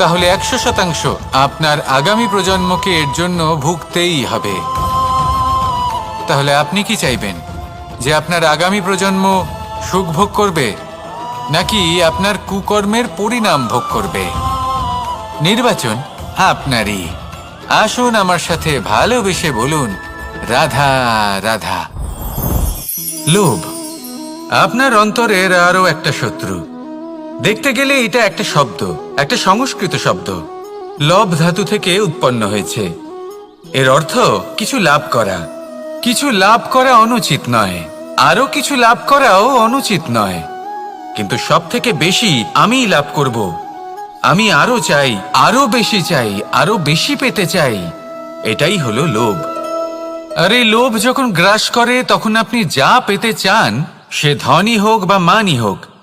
তাহলে একশো শতাংশ আপনার আগামী প্রজন্মকে এর জন্য ভুগতেই হবে। তাহলে আপনি কি চাইবেন? যে আপনার আগামী প্রজন্ম সুখ ভোগ করবে, নাকি আপনার কুকর্মের পরিণাম ভোগ করবে? নির্বাচন আপনারই। আসুন আমার সাথে ভালোবেসে বলুন, রাধা রাধা। লোভ, আপনার অন্তরের আরও একটা শত্রু। দেখতে গেলে এটা একটা শব্দ, একটা সংস্কৃত শব্দ। লব ধাতু থেকে উৎপন্ন হয়েছে। এর অর্থ, কিছু লাভ করা। কিছু লাভ করা অনুচিত নয়। আরও কিছু লাভ করাও অনুচিত নয়। কিন্তু সব থেকে বেশি আমিই লাভ করব। আমি আরও চাই আরও বেশি চাই আরও বেশি পেতে চাই। এটাই হলো লোভ। আর এই লোভ যখন গ্রাস করে, তখন আপনি যা পেতে চান, সে ধনই হোক বা মানই হোক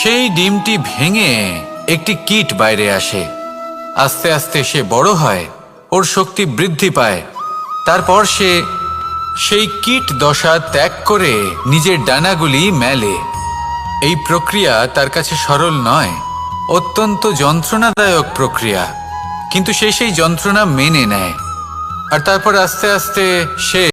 সেই ডিমটি ভেঙে একটি কীট বাইরে আসে। আস্তে আস্তে সে বড় হয়, ওর শক্তি বৃদ্ধি পায়। তারপর সে সেই কীট দশা ত্যাগ করে নিজের ডানাগুলি মেলে। এই প্রক্রিয়া তার কাছে সরল নয়, অত্যন্ত যন্ত্রণাদায়ক প্রক্রিয়া, কিন্তু সে সেই যন্ত্রণা মেনে নেয়। আর তারপর আস্তে আস্তে সে